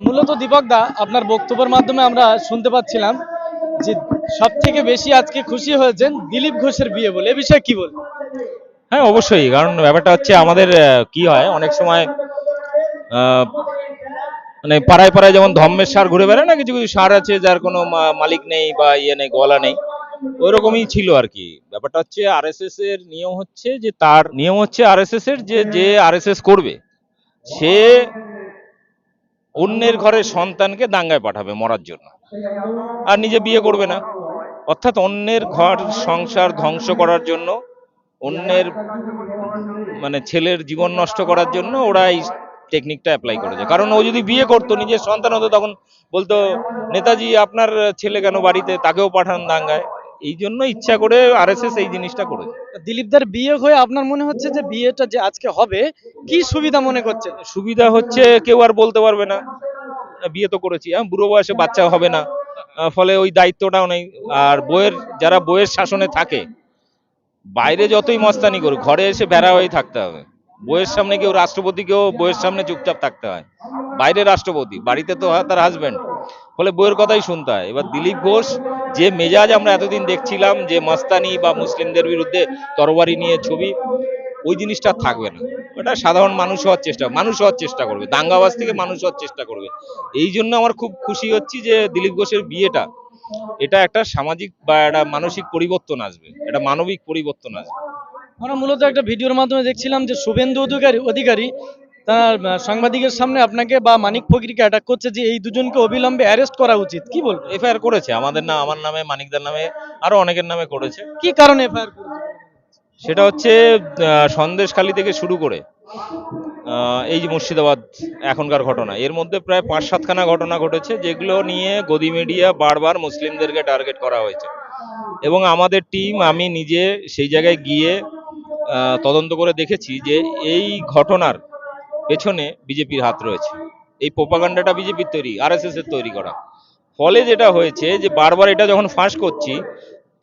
মূলত দীপক দা, আপনার বক্তব্যের মাধ্যমে আমরা শুনতে পাচ্ছিলাম যে সব থেকে বেশি আজকে খুশি হয়েছেন দিলীপ ঘোষের বিয়ে বলে। এ বিষয়ে কি বল হ্যাঁ অবশ্যই, কারণ ব্যাপারটা হচ্ছে আমাদের কি হয়, অনেক সময় মানে পাড়ায় পাড়ায় যেমন ধম্মের সার ঘুরে বেড়ায় না, কিছু কিছু সার আছে যার কোনো মালিক নেই বা ইয়ে নেই, গলা নেই, ওইরকমই ছিল আর কি। ব্যাপারটা হচ্ছে আরএসএস এর নিয়ম হচ্ছে যে তার, নিয়ম হচ্ছে আরএসএস এর যে যে আরএসএস করবে, সে অন্যের ঘরের সন্তানকে দাঙ্গায় পাঠাবে মরার জন্য। আর নিজে বিয়ে করবে না। অর্থাৎ অন্যের ঘর সংসার ধ্বংস করার জন্য, অন্যের মানে ছেলের জীবন নষ্ট করার জন্য ওরা এই টেকনিকটা অ্যাপ্লাই করেছে। কারণ ও যদি বিয়ে করতো, নিজের সন্তান হতো, তখন বলতো, নেতাজি, আপনার ছেলে কেন বাড়িতে? তাকেও পাঠান দাঙ্গায়। এই জন্য ইচ্ছা করে আরএসএস এই জিনিসটা করেছে। দিলীপদার বিয়ে হয়ে আপনার মনে হচ্ছে যে বিয়েটা যে আজকে হবে কি সুবিধা মনে করছেন? সুবিধা হচ্ছে কেউ আর বলতে পারবে না। বিয়ে তো করেছি হ্যাঁ বুড়ো বয়সে বাচ্চা হবে না। ফলে ওই দায়িত্বটাও নেই। আর বইয়ের যারা বইয়ের শাসনে থাকে বাইরে যতই মস্তানি করুক ঘরে এসে বেড়া হয়ে থাকতে হবে। বইয়ের সামনে কেউ রাষ্ট্রপতিকেও বইয়ের সামনে চুপচাপ থাকতে হয়। বাইরে রাষ্ট্রপতি বাড়িতে তো হয় তার হাজবেন্ড ফলে বইয়ের কথাই শুনতে হয়। এবার দিলীপ ঘোষ, যে মেজাজ আমরা এতদিন দেখছিলাম যে মাস্তানি বা মুসলিমদের বিরুদ্ধে তরবারি নিয়ে ছবি, ওই জিনিসটা থাকবে না। ওটা সাধারণ মানুষ হওয়ার চেষ্টা, মানুষ হওয়ার চেষ্টা করবে, দাঙ্গাবাজ থেকে মানুষ হওয়ার চেষ্টা করবে। এই জন্য আমার খুব খুশি হচ্ছি যে দিলীপ ঘোষের বিয়েটা, এটা একটা সামাজিক বা একটা মানসিক পরিবর্তন আসবে, একটা মানবিক পরিবর্তন আসবে। আমরা মূলত একটা ভিডিওর মাধ্যমে দেখছিলাম যে শুভেন্দু অধিকারী অধিকারী তার সাংবাদিকের সামনে আপনাকে বা মানিক ফকিরকে অ্যাটাক করছে যে এই দুজনকে অবিলম্বে অ্যারেস্ট করা উচিত। কি বলব? এফআইআর করেছে। আমাদের না আমার নামে মানিকদার নামে আরও অনেকের নামে করেছে। কি কারণে এফআইআর সেটা হচ্ছে সন্দেশখালী থেকে শুরু করে এই যে মুর্শিদাবাদ এখনকার ঘটনা। এর মধ্যে প্রায় পাঁচ সাতখানা ঘটনা ঘটেছে যেগুলো নিয়ে গদি মিডিয়া বারবার মুসলিমদেরকে টার্গেট করা হয়েছে। এবং আমাদের টিম আমি নিজে সেই জায়গায় গিয়ে তদন্ত করে দেখেছি যে এই ঘটনার পেছনে বিজেপির হাত রয়েছে। এই প্রোপাগান্ডাটা বিজেপির তৈরি আরএসএস এর তৈরি করা। ফলে যেটা হয়েছে যে বারবার এটা যখন ফাঁস করছি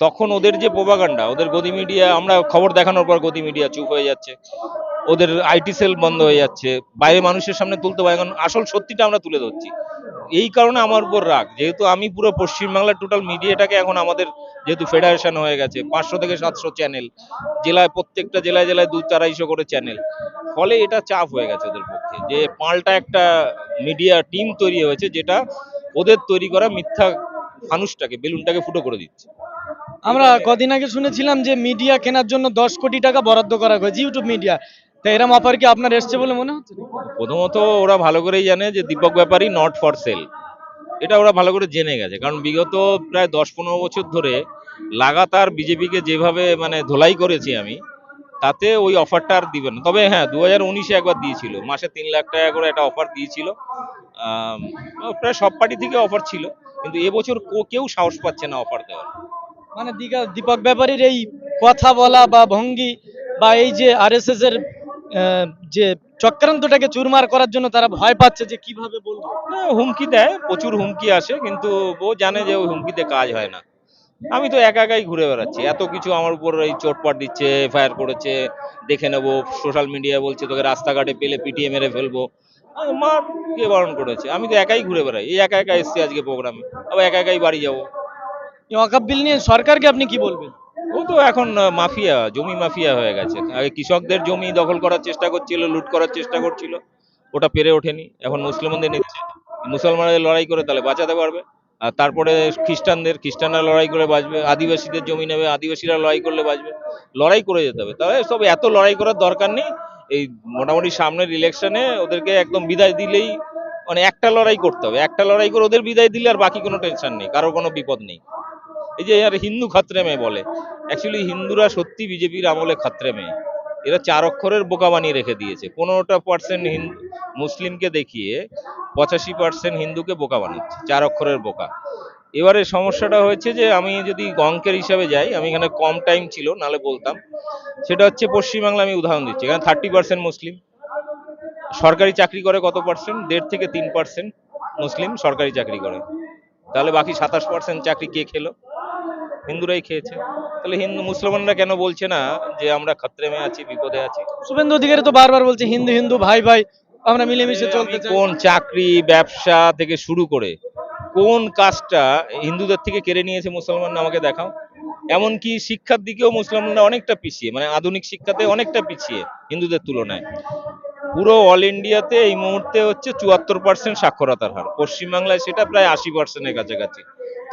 তখন ওদের যে প্রোপাগান্ডা, ওদের গদি মিডিয়া আমরা খবর দেখানোর পর গদি মিডিয়া চুপ হয়ে যাচ্ছে। ওদের আইটি সেল বন্ধ হয়ে যাচ্ছে, বাইরে মানুষের সামনে তুলতে পারে এখন আসল সত্যিটা আমরা তুলে ধরছি। এই কারণে আমার উপর রাগ, যেহেতু আমি পুরো পশ্চিমবাংলার টোটাল মিডিয়াটাকে এখন আমাদের যেহেতু ফেডারেশন হয়ে গেছে, পাঁচশো থেকে সাতশো চ্যানেল জেলায় প্রত্যেকটা জেলায় জেলায় দু চারাইশো করে চ্যানেল ফলে এটা চাপ হয়ে গেছে ওদের পক্ষে, যে পাল্টা একটা মিডিয়া টিম তৈরি হয়েছে, যেটা ওদের তৈরি করা মিথ্যা ফানুসটাকে বেলুনটাকে ফুটো করে দিচ্ছে। আমরা কদিন আগে শুনেছিলাম যে মিডিয়া কেনার জন্য দশ কোটি টাকা বরাদ্দ করা হয়েছে ইউটিউব মিডিয়া তো এরম অফার কি আপনার এসছে বলে মনে হচ্ছে? প্রথমত ওরা ভালো করেই জানে যে Deepak Byapari not for sale এটা ওরা ভালো করে জেনে গেছে, কারণ বিগত প্রায় দশ পনেরো বছর ধরে লাগাতার বিজেপিকে যেভাবে মানে ধোলাই করেছি আমি, তাতে ওই অফারটা আর দিবে না। তবে হ্যাঁ দু হাজার উনিশে একবার দিয়েছিল, মাসে তিন লাখ টাকা করে একটা অফার দিয়েছিল। প্রায় সব পার্টি থেকে অফার ছিল, কিন্তু এবছর কেউ সাহস পাচ্ছে না অফার দেওয়ার। মানে দীঘা দীপক ব্যাপারীর এই কথা বলা বা ভঙ্গি বা এই যে আরএসএস এর যে চক্রান্তটাকে চুরমার করার জন্য তারা ভয় পাচ্ছে যে কীভাবে বলব? হুমকি দেয়, প্রচুর হুমকি আসে, কিন্তু ও জানে যে ওই হুমকিতে কাজ হয় না। আমি তো একা একাই ঘুরে বেড়াচ্ছি, এত কিছু আমার উপর এই চোটপাট দিচ্ছে, এফআইআর করেছে, দেখে নেব, সোশ্যাল মিডিয়া বলছে তোকে রাস্তাঘাটে পেলে পিটিয়ে মেরে ফেলব। মা কে বারণ করেছে? আমি তো একাই ঘুরে বেড়াই, এই একা একা এসছি আজকে প্রোগ্রামে, আবার একা একাই বাড়ি যাব। বিল নিয়ে সরকারকে আপনি কি বলবেন? ও তো এখন মাফিয়া, জমি মাফিয়া হয়ে গেছে। আগে কৃষকদের জমি দখল করার চেষ্টা করছিল, লুট করার চেষ্টা করছিল। ওটা পেরে ওঠেনি। এখন মুসলমানদের নিচ্ছে। মুসলমানদের লড়াই করে তাহলে বাঁচাতে পারবে। আর তারপরে খ্রিস্টানদের, খ্রিস্টানরা লড়াই করে বাঁচবে। আদিবাসীদের জমি নেবে, আদিবাসীরা লড়াই করলে বাঁচবে। লড়াই করে যেতে হবে। তাহলে সব এত লড়াই করার দরকার নেই। এই মোটামুটি সামনের ইলেকশনে ওদেরকে একদম বিদায় দিলেই মানে একটা লড়াই করতে হবে। একটা লড়াই করে ওদের বিদায় দিলে আর বাকি কোনো টেনশন নেই। কারোর কোনো বিপদ নেই। এই যে আর হিন্দু খাত্রে মেয়ে বলে। অ্যাকচুয়ালি হিন্দুরা সত্যি বিজেপির আমলে খাত্রে মেয়ে। এরা চার অক্ষরের বোকা বানিয়ে রেখে দিয়েছে। পনেরোটা পার্সেন্ট হিন্দু মুসলিমকে দেখিয়ে পঁচাশি পার্সেন্ট হিন্দুকে বোকা বানাচ্ছে। চার অক্ষরের বোকা। এবারে সমস্যাটা হয়েছে যে আমি যদি গঙ্কের হিসাবে যাই, আমি এখানে কম টাইম ছিল নালে বলতাম। সেটা হচ্ছে পশ্চিমবাংলা আমি উদাহরণ দিচ্ছি। এখানে থার্টি পার্সেন্ট মুসলিম। সরকারি চাকরি করে কত পার্সেন্ট দেড় থেকে তিন পার্সেন্ট মুসলিম সরকারি চাকরি করে। তাহলে বাকি সাতাশ পার্সেন্ট চাকরি কে খেলো? হিন্দুরাই খেয়েছে। তাহলে হিন্দু মুসলমানরা কেন বলছে না যে আমরা খাত্রে মে আছি বিপদে আছি? শুভেন্দু অধিকারী তো বারবার বলছে হিন্দু হিন্দু ভাই ভাই আমরা মিলেমিশে চলতে কোন চাকরি ব্যবসা থেকে শুরু করে কোন কাজটা হিন্দুদের থেকে কেড়ে নিয়েছে মুসলমানরা আমাকে দেখাও। এমনকি শিক্ষার দিকেও মুসলমানরা অনেকটা পিছিয়ে মানে আধুনিক শিক্ষাতে অনেকটা পিছিয়ে হিন্দুদের তুলনায়। পুরো অল ইন্ডিয়াতে এই মুহূর্তে হচ্ছে চুয়াত্তর পার্সেন্ট সাক্ষরতার হার। পশ্চিমবাংলায় সেটা প্রায় আশি পার্সেন্টের কাছাকাছি।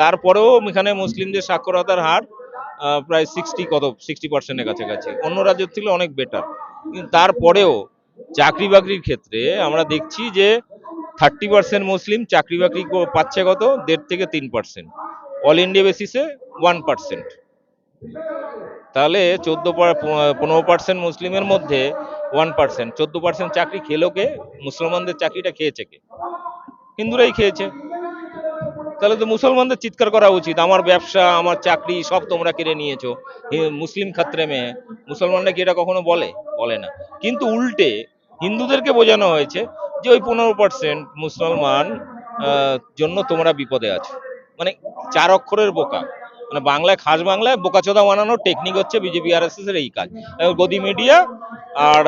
তারপরেও এখানে মুসলিমদের সাক্ষরতার হার প্রায় সিক্সটি কত সিক্সটি পার্সেন্টের কাছাকাছি। অন্য রাজ্যের থেকে অনেক বেটার কিন্তু তারপরেও চাকরি বাকরির ক্ষেত্রে আমরা দেখছি যে থার্টি পার্সেন্ট মুসলিম চাকরি বাকরি পাচ্ছে কত? দেড় থেকে তিন পার্সেন্ট অল ইন্ডিয়া বেসিসে ওয়ান পার্সেন্ট তাহলে চোদ্দ পনেরো পার্সেন্ট মুসলিমের মধ্যে ওয়ান পার্সেন্ট চোদ্দ পার্সেন্ট চাকরি খেলো কে? মুসলমানদের চাকরিটা খেয়েছে কে? হিন্দুরাই খেয়েছে। তাহলে তো মুসলমানদের চিৎকার করা উচিত। আমার ব্যবসা, আমার চাকরি সব তোমরা কেড়ে নিয়েছো। মুসলিম ক্ষেত্রে মেয়ে। মুসলমানরা কি এটা কখনো বলে? বলে না। কিন্তু উল্টে হিন্দুদেরকে বোঝানো হয়েছে যে ওই পনেরো পার্সেন্ট মুসলমান জন্য তোমরা বিপদে আছো। মানে চার অক্ষরের বোকা। মানে বাংলায় খাস বাংলায় বোকাচোদা বানানোর টেকনিক হচ্ছে বিজেপি আর এস এর এই কাজ। গদি মিডিয়া আর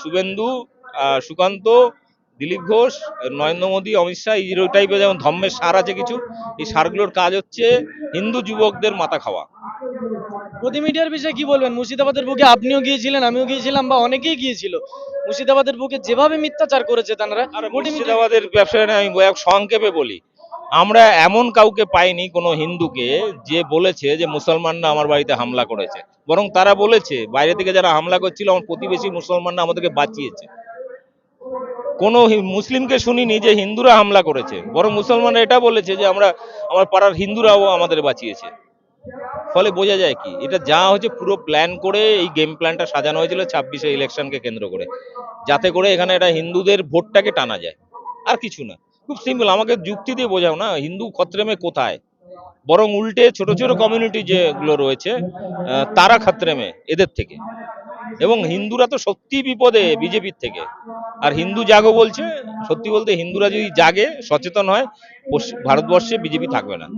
শুভেন্দু সুকান্ত দিলীপ ঘোষ নরেন্দ্র মোদী অমিত শাহ এই টাইপের যেমন ধর্মের সার আছে কিছু এই সারগুলোর কাজ হচ্ছে হিন্দু যুবকদের মাথা খাওয়া। মোদি মিডিয়ার বিষয়ে কি বলবেন? মুর্শিদাবাদের বুকে আপনিও গিয়েছিলেন আমিও গিয়েছিলাম বা অনেকেই গিয়েছিল। মুর্শিদাবাদের বুকে যেভাবে মিথ্যাচার করেছে তারা মুর্শিদাবাদের ব্যবসায় আমি এক সংক্ষেপে বলি আমরা এমন কাউকে পাইনি কোনো হিন্দুকে যে বলেছে যে মুসলমানরা আমার বাড়িতে হামলা করেছে। বরং তারা বলেছে বাইরে থেকে যারা হামলা করছিল আমার প্রতিবেশী মুসলমানরা আমাদেরকে বাঁচিয়েছে। কোনো মুসলিমকে শুনিনি যে হিন্দুরা হামলা করেছে। বরং মুসলমানরা এটা বলেছে যে আমরা, আমার পাড়ার হিন্দুরাও আমাদের বাঁচিয়েছে। ফলে বোঝা যায় কি, এটা যা হচ্ছে পুরো প্ল্যান করে, এই গেম প্ল্যানটা সাজানো হয়েছিল ছাব্বিশে ইলেকশনকে কেন্দ্র করে। যাতে করে এখানে এটা হিন্দুদের ভোটটাকে টানা যায়। আর কিছু না। খুব সিম্পল আমাকে যুক্তি দিয়ে বোঝাও না, হিন্দু খত্রেমে কোথায়? বরং উল্টে ছোট ছোট কমিউনিটি যেগুলো রয়েছে তারা খাত্রেমে, এদের থেকে। এবং হিন্দুরা তো সত্যি বিপদে বিজেপির থেকে। আর হিন্দু জাগো বলছে, সত্যি বলতে হিন্দুরা যদি জাগে, সচেতন হয় ভারতবর্ষে বিজেপি থাকবে না।